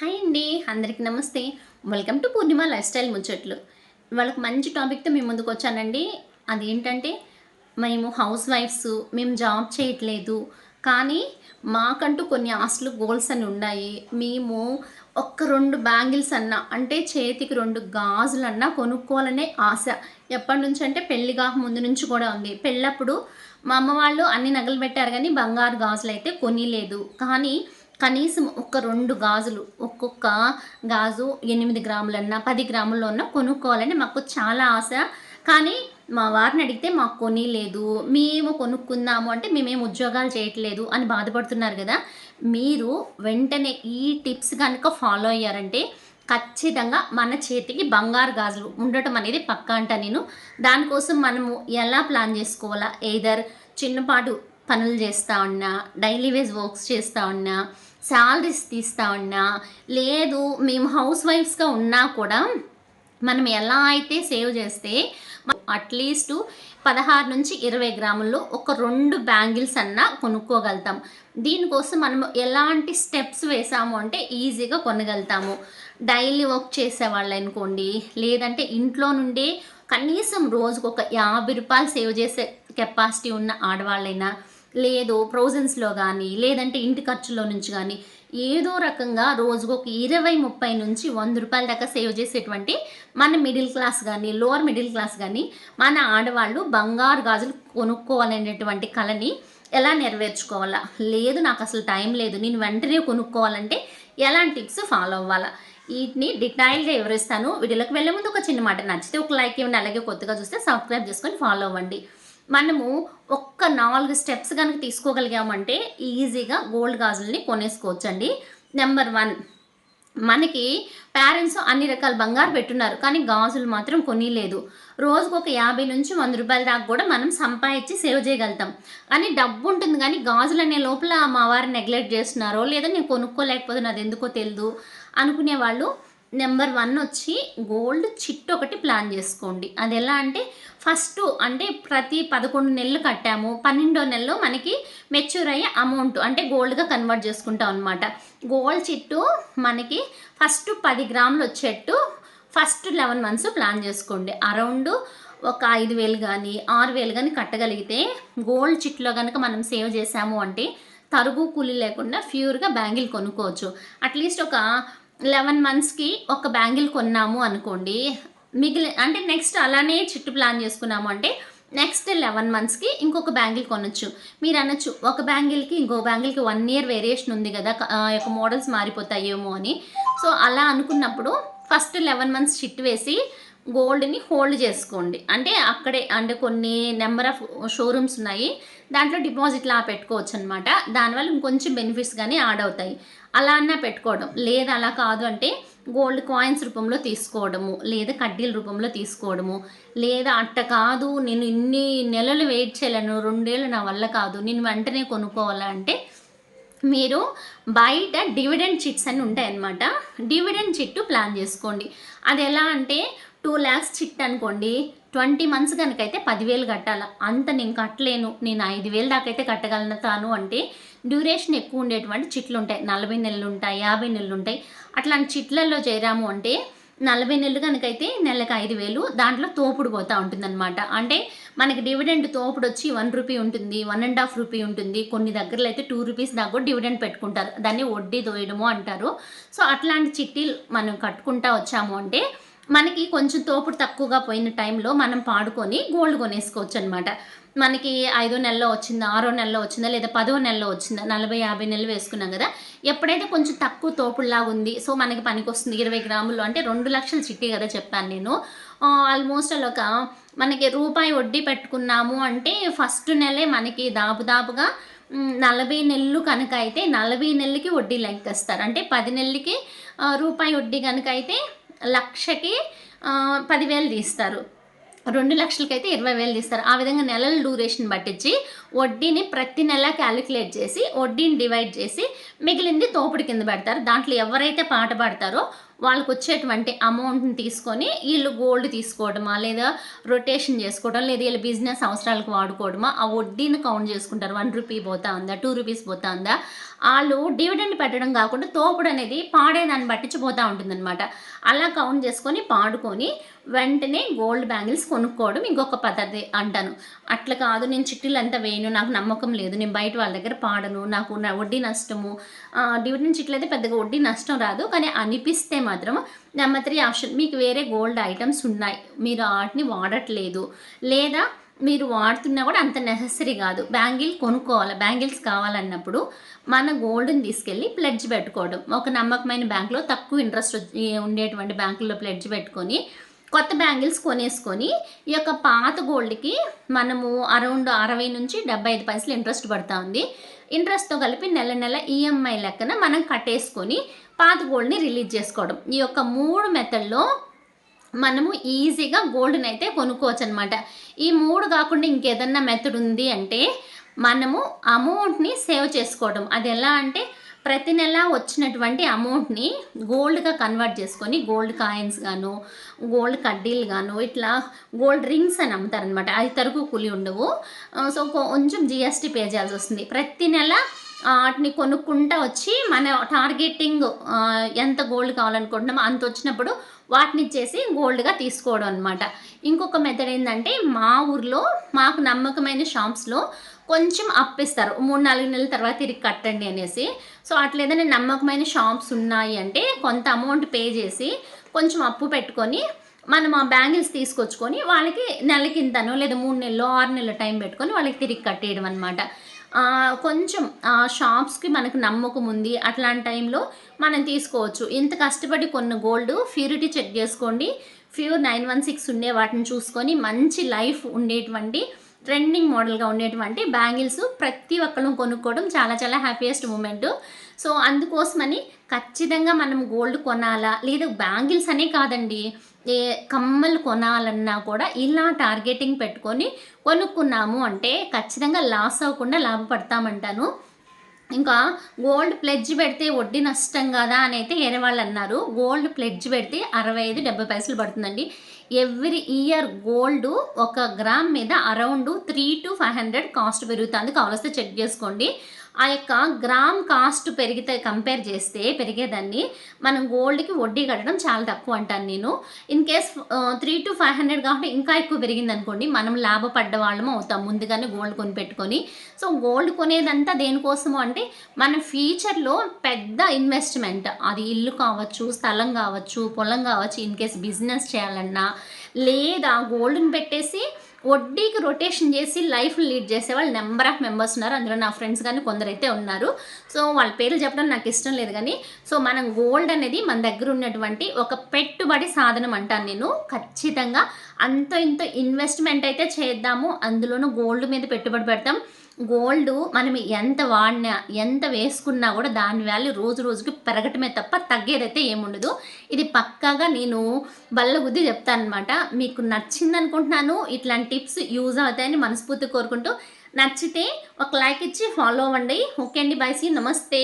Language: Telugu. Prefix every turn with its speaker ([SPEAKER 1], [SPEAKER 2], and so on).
[SPEAKER 1] హాయ్ అండి. అందరికీ నమస్తే. Welcome to Purnima life style ముచ్చట్లు వాళ్ళకి మంచి టాపిక్తో మేము ముందుకు వచ్చానండి. అదేంటంటే మేము హౌస్ వైఫ్స్ మేము జాబ్ చేయట్లేదు. కానీ మాకంటూ కొన్ని ఆశలు గోల్స్ అని ఉన్నాయి. మేము ఒక్క రెండు బ్యాంగిల్స్ అన్నా అంటే చేతికి రెండు గాజులు అన్నా కొనుక్కోవాలనే ఆశ. ఎప్పటి నుంచి అంటే పెళ్ళి కాక ముందు నుంచి కూడా ఉంది. పెళ్ళప్పుడు మా అమ్మ వాళ్ళు అన్ని నగలు పెట్టారు కానీ బంగారు గాజులు అయితే కొనిలేదు. కానీ కనీసం ఒక రెండు గాజులు ఒక్కొక్క గాజు ఎనిమిది గ్రాములన్నా పది గ్రాముల్లో ఉన్న కొనుక్కోవాలని మాకు చాలా ఆశ. కానీ మా వారిని అడిగితే మాకు కొనిలేదు మేము కొనుక్కుందాము అంటే మేమేం ఉద్యోగాలు చేయట్లేదు అని బాధపడుతున్నారు కదా. మీరు వెంటనే ఈ టిప్స్ కనుక ఫాలో అయ్యారంటే ఖచ్చితంగా మన చేతికి బంగారు గాజులు ఉండటం అనేది పక్కా అంట నేను. దానికోసం మనము ఎలా ప్లాన్ చేసుకోవాలా? ఏదర్ చిన్నపాటు పనులు చేస్తూ ఉన్నా డైలీ వేజ్ వర్క్స్ చేస్తూ ఉన్నా శాలరీస్ తీస్తా ఉన్నా లేదు మేము హౌస్ వైఫ్స్గా ఉన్నా కూడా మనం ఎలా అయితే సేవ్ చేస్తే అట్లీస్ట్ పదహారు నుంచి ఇరవై గ్రాముల్లో ఒక రెండు బ్యాంగిల్స్ అన్నా కొనుక్కోగలుగుతాం. దీనికోసం మనం ఎలాంటి స్టెప్స్ వేసాము అంటే ఈజీగా కొనగలుగుతాము. డైలీ వర్క్ చేసేవాళ్ళనుకోండి అనుకోండి లేదంటే ఇంట్లో నుండే కనీసం రోజుకు ఒక యాభై రూపాయలు సేవ్ చేసే కెపాసిటీ ఉన్న ఆడవాళ్ళైనా లేదు ప్రొవిజన్స్లో కానీ లేదంటే ఇంటి ఖర్చులో నుంచి కానీ ఏదో రకంగా రోజుకు ఒక ఇరవై ముప్పై నుంచి వంద రూపాయల దాకా సేవ్ చేసేటువంటి మన మిడిల్ క్లాస్ కానీ లోవర్ మిడిల్ క్లాస్ కానీ మన ఆడవాళ్ళు బంగారు గాజులు కొనుక్కోవాలనేటువంటి కళని ఎలా నెరవేర్చుకోవాలా? లేదు నాకు అసలు టైం లేదు. నేను వెంటనే కొనుక్కోవాలంటే ఎలాంటి టిప్స్ ఫాలో అవ్వాలా? వీటిని డీటెయిల్గా వివరిస్తాను. వీడియోలోకి వెళ్ళే ముందు ఒక చిన్న మాట నచ్చితే ఒక లైక్ ఇవ్వండి. అలాగే కొత్తగా చూస్తే సబ్స్క్రైబ్ చేసుకొని ఫాలో అవ్వండి. మనము ఒక్క నాలుగు స్టెప్స్ కనుక తీసుకోగలిగామంటే ఈజీగా గోల్డ్ గాజుల్ని కొనేసుకోవచ్చండి. నెంబర్ వన్ మనకి పేరెంట్స్ అన్ని రకాల బంగారు పెట్టున్నారు కానీ గాజులు మాత్రం కొనిలేదు రోజుకు ఒక యాభై నుంచి వంద రూపాయల దాకా కూడా మనం సంపాదించి సేవ్ చేయగలుగుతాం. కానీ డబ్బు ఉంటుంది కానీ గాజులు అనే లోపల మా వారు నెగ్లెక్ట్ చేస్తున్నారో లేదా నేను కొనుక్కోలేకపోతున్నా అది ఎందుకో తెలియదు అనుకునే వాళ్ళు నెంబర్ వన్ వచ్చి గోల్డ్ చిట్ ఒకటి ప్లాన్ చేసుకోండి. అది ఎలా అంటే ఫస్ట్ అంటే ప్రతి పదకొండు నెలలు కట్టాము. పన్నెండో నెలలో మనకి మెచ్యూర్ అయ్యే అమౌంట్ అంటే గోల్డ్గా కన్వర్ట్ చేసుకుంటాం అనమాట గోల్డ్ చిట్టు మనకి ఫస్ట్ పది గ్రాములు వచ్చేట్టు ఫస్ట్ లెవెన్ మంత్స్ ప్లాన్ చేసుకోండి. అరౌండ్ ఒక ఐదు వేలు కానీ ఆరు వేలు కానీ కట్టగలిగితే గోల్డ్ చిట్లో కనుక మనం సేవ్ చేసాము అంటే తరుగు కూలి లేకుండా ప్యూర్గా బ్యాంగిల్ కొనుక్కోవచ్చు. అట్లీస్ట్ ఒక లెవెన్ మంత్స్కి ఒక బ్యాంగిల్ కొన్నాము అనుకోండి. మిగిలి అంటే నెక్స్ట్ అలానే చిట్టు ప్లాన్ చేసుకున్నాము అంటే నెక్స్ట్ లెవెన్ మంత్స్కి ఇంకొక బ్యాంగిల్ కొనొచ్చు. మీరు అనొచ్చు ఒక బ్యాంగిల్కి ఇంకో బ్యాంగిల్కి వన్ ఇయర్ వేరియేషన్ ఉంది కదా యొక్క మోడల్స్ మారిపోతాయేమో అని. సో అలా అనుకున్నప్పుడు ఫస్ట్ లెవెన్ మంత్స్ చిట్ వేసి గోల్డ్ని హోల్డ్ చేసుకోండి. అంటే అక్కడే అంటే కొన్ని నెంబర్ ఆఫ్ షోరూమ్స్ ఉన్నాయి. దాంట్లో డిపాజిట్లా పెట్టుకోవచ్చు అనమాట దానివల్ల ఇంకొంచెం బెనిఫిట్స్ కానీ యాడ్ అవుతాయి. అలా అన్నా పెట్టుకోవడం. లేదా అలా కాదు అంటే గోల్డ్ కాయిన్స్ రూపంలో తీసుకోవడము. లేదా కడ్డీల రూపంలో తీసుకోవడము. లేదా అట్ట కాదు నేను ఇన్ని నెలలు వెయిట్ చేయలేను రెండేళ్ళు నా వల్ల కాదు నేను వెంటనే కొనుక్కోవాలా అంటే మీరు బయట డివిడెండ్ చిట్స్ అని ఉంటాయన్నమాట. డివిడెండ్ చిట్టు ప్లాన్ చేసుకోండి. అది ఎలా అంటే టూ ల్యాక్స్ చిట్ అనుకోండి ట్వంటీ మంత్స్ కనుకైతే పదివేలు కట్టాలి. అంత నేను కట్టలేను. నేను ఐదు వేలు దాకైతే అయితే కట్టగలుగుతాను అంటే డ్యూరేషన్ ఎక్కువ ఉండేటువంటి చిట్లు ఉంటాయి నలభై నెలలు ఉంటాయి యాభై నెలలు ఉంటాయి అట్లాంటి చిట్లలో చేరాము అంటే నలభై నెలలు కనుకైతే నెలకు ఐదు వేలు దాంట్లో తోపుడు పోతూ ఉంటుందన్నమాట. అంటే మనకి డివిడెండ్ తోపుడు వచ్చి వన్ రూపీ ఉంటుంది వన్ అండ్ హాఫ్ రూపీ ఉంటుంది. కొన్ని దగ్గరలో అయితే టూ రూపీస్ దాకా కూడా డివిడెండ్ పెట్టుకుంటారు. దాన్ని వడ్డీ దోయడము అంటారు. సో అట్లాంటి చిట్టీలు మనం కట్టుకుంటా వచ్చాము అంటే మనకి కొంచెం తోపుడు తక్కువగా పోయిన టైంలో మనం పాడుకొని గోల్డ్ కొనేసుకోవచ్చు అనమాట మనకి ఐదో నెలలో వచ్చిందా ఆరో నెలలో వచ్చిందా లేదా పదో నెలలో వచ్చిందా నలభై యాభై నెలలు వేసుకున్నాం కదా ఎప్పుడైతే కొంచెం తక్కువ తోపుడులాగా ఉంది సో మనకి పనికి వస్తుంది ఇరవై గ్రాములు అంటే రెండు లక్షల చిట్టి కదా చెప్పాను నేను. ఆల్మోస్ట్ అలా ఒక మనకి రూపాయి వడ్డీ పెట్టుకున్నాము అంటే ఫస్ట్ నెలే మనకి దాపుదాపుగా నలభై నెలలు కనుక అయితే నలభై నెలలకి వడ్డీ లెక్కేస్తారు. అంటే పది నెలలకి రూపాయి వడ్డీ కనుక అయితే లక్షకి పదివేలు తీస్తారు. రెండు లక్షలకైతే ఇరవై వేలు తీస్తారు. ఆ విధంగా నెలల డ్యూరేషన్ పట్టించి వడ్డీని ప్రతి నెల క్యాలిక్యులేట్ చేసి వడ్డీని డివైడ్ చేసి మిగిలింది తోపుడు కింద పెడతారు. దాంట్లో ఎవరైతే పాట పాడతారో వాళ్ళకి వచ్చేటువంటి అమౌంట్ని తీసుకొని వీళ్ళు గోల్డ్ తీసుకోవడమా లేదా రొటేషన్ చేసుకోవడం లేదా వీళ్ళ బిజినెస్ అవసరాలకు వాడుకోవడమా ఆ వడ్డీని కౌంట్ చేసుకుంటారు. వన్ రూపీ పోతా ఉందా టూ రూపీస్ పోతా ఉందా వాళ్ళు డివిడెండ్ పెట్టడం కాకుండా తోపుడు అనేది పాడేదాన్ని పట్టించిపోతూ ఉంటుందన్నమాట. అలా కౌంట్ చేసుకొని పాడుకొని వెంటనే గోల్డ్ బ్యాంగిల్స్ కొనుక్కోవడం ఇంకొక పద్ధతి అంటాను. అట్లా కాదు నేను చిట్టీలు అంతా వేయను నాకు నమ్మకం లేదు నేను బయట వాళ్ళ దగ్గర పాడను నాకు నా వడ్డీ నష్టము డివిడెండ్ చిట్లు అయితే పెద్దగా వడ్డీ నష్టం రాదు కానీ అనిపిస్తే మాత్రం నెంబర్ త్రీ ఆప్షన్. మీకు వేరే గోల్డ్ ఐటమ్స్ ఉన్నాయి మీరు వాటిని వాడట్లేదు లేదా మీరు వాడుతున్నా కూడా అంత నెససరీ కాదు. బ్యాంగిల్ కొనుక్కోవాలి. బ్యాంగిల్స్ కావాలన్నప్పుడు మన గోల్డ్ని తీసుకెళ్ళి ప్లెడ్జ్ పెట్టుకోవడం. ఒక నమ్మకమైన బ్యాంకులో తక్కువ ఇంట్రెస్ట్ ఉండేటువంటి బ్యాంకుల్లో ప్లెడ్జ్ పెట్టుకొని కొత్త బ్యాంగిల్స్ కొనేసుకొని ఈ యొక్క పాత గోల్డ్కి మనము అరౌండ్ అరవై నుంచి డెబ్బై ఐదు పైసలు ఇంట్రెస్ట్ పడుతూ ఉంది. ఇంట్రెస్ట్తో కలిపి నెల నెల ఈఎంఐ లెక్కన మనం కట్టేసుకొని పాత గోల్డ్ని రిలీజ్ చేసుకోవడం. ఈ యొక్క మూడు మెథడ్లో మనము ఈజీగా గోల్డ్ని అయితే కొనుక్కోవచ్చు అనమాట ఈ మూడు కాకుండా ఇంకేదన్నా మెథడ్ ఉంది అంటే మనము అమౌంట్ని సేవ్ చేసుకోవడం అది ఎలా అంటే ప్రతి నెల వచ్చినటువంటి అమౌంట్ని గోల్డ్గా కన్వర్ట్ చేసుకొని గోల్డ్ కాయిన్స్ గాను గోల్డ్ కడ్డీలు గాను ఇట్లా గోల్డ్ రింగ్స్ అని అమ్ముతారనమాట. అది తరకు కూలి ఉండవు. సో కొంచెం జిఎస్టీ పే చేయాల్సి వస్తుంది. ప్రతి నెల వాటిని కొనుక్కుంటా వచ్చి మన టార్గెటింగ్ ఎంత గోల్డ్ కావాలనుకుంటున్నామో అంత వచ్చినప్పుడు వాటిని ఇచ్చేసి గోల్డ్గా తీసుకోవడం అనమాట ఇంకొక మెథడ్ ఏంటంటే మా ఊర్లో మాకు నమ్మకమైన షాప్స్లో కొంచెం అప్పిస్తారు మూడు నాలుగు నెలల తర్వాత తిరిగి కట్టండి అనేసి. సో అట్లా ఏదైనా నమ్మకమైన షాప్స్ ఉన్నాయి అంటే కొంత అమౌంట్ పే చేసి కొంచెం అప్పు పెట్టుకొని మనం ఆ బ్యాంగిల్స్ తీసుకొచ్చుకొని వాళ్ళకి నెలకింతనో లేదా మూడు నెలలో ఆరు నెలల టైం పెట్టుకొని వాళ్ళకి తిరిగి కట్టేయడం అనమాట కొంచెం షాప్స్కి మనకు నమ్మకం ఉంది. అట్లాంటి టైంలో మనం తీసుకోవచ్చు. ఇంత కష్టపడి కొన్న గోల్డ్ ప్యూరిటీ చెక్ చేసుకోండి. ప్యూర్ నైన్ వన్ సిక్స్ ఉండే వాటిని చూసుకొని మంచి లైఫ్ ఉండేటువంటి ట్రెండింగ్ మోడల్గా ఉండేటువంటి బ్యాంగిల్స్ ప్రతి ఒక్కరు కొనుక్కోవడం చాలా చాలా హ్యాపీయెస్ట్ మూమెంట్ సో అందుకోసమని ఖచ్చితంగా మనం గోల్డ్ కొనాలా? లేదా బ్యాంగిల్స్ అనే కాదండి. ఏ కమ్మలు కొనాలన్నా కూడా ఇలా టార్గెటింగ్ పెట్టుకొని కొనుక్కున్నాము అంటే ఖచ్చితంగా లాస్ అవ్వకుండా లాభపడతామంటాను. ఇంకా గోల్డ్ ప్లెడ్జ్ పెడితే వడ్డీ నష్టం కదా అని అయితే వేరే వాళ్ళు అన్నారు. గోల్డ్ ప్లెడ్జ్ పెడితే అరవై ఐదు డెబ్బై పైసలు పడుతుందండి. ఎవ్రీ ఇయర్ గోల్డ్ ఒక గ్రామ్ మీద around three to five hundred cost పెరుగుతుంది. కావలిస్తే చెక్ చేసుకోండి. ఆ యొక్క గ్రామ్ కాస్ట్ పెరిగితే కంపేర్ చేస్తే పెరిగేదాన్ని. మనం గోల్డ్కి వడ్డీ కట్టడం చాలా తక్కువ అంటాను నేను. In case three to five hundred కాబట్టి ఇంకా ఎక్కువ పెరిగింది అనుకోండి మనం లాభపడ్డ వాళ్ళము అవుతాం ముందుగానే గోల్డ్ కొని పెట్టుకొని సో గోల్డ్ కొనేదంతా దేనికోసము అంటే మన ఫ్యూచర్లో పెద్ద ఇన్వెస్ట్మెంట్ అది ఇల్లు కావచ్చు స్థలం కావచ్చు పొలం కావచ్చు ఇన్ కేస్ బిజినెస్ చేయాలన్నా లేదా గోల్డ్ని పెట్టేసి వడ్డీకి రొటేషన్ చేసి లైఫ్ లీడ్ చేసే వాళ్ళు నెంబర్ ఆఫ్ మెంబర్స్ ఉన్నారు. అందులో నా ఫ్రెండ్స్ కానీ కొందరైతే ఉన్నారు. సో వాళ్ళ పేర్లు చెప్పడం నాకు ఇష్టం లేదు కానీ సో మనం గోల్డ్ అనేది మన దగ్గర ఉన్నటువంటి ఒక పెట్టుబడి సాధనం అంటాను నేను. ఖచ్చితంగా అంత ఇంత ఇన్వెస్ట్మెంట్ అయితే చేద్దాము. అందులోనూ గోల్డ్ మీద పెట్టుబడి పెడతాం. గోల్డ్ మనం ఎంత వాడినా ఎంత వేసుకున్నా కూడా దాని వాల్యూ రోజు రోజుకి పెరగటమే తప్ప తగ్గేదైతే ఏముండదు. ఇది పక్కాగా నేను బల్ల బుద్ధి చెప్తాను అనమాట మీకు నచ్చింది అనుకుంటున్నాను ఇట్లాంటి టిప్స్ యూజ్ అవుతాయని మనస్ఫూర్తి కోరుకుంటూ నచ్చితే ఒక లైక్ ఇచ్చి ఫాలో అవ్వండి. ఓకే అండి. బాయ్సీ నమస్తే.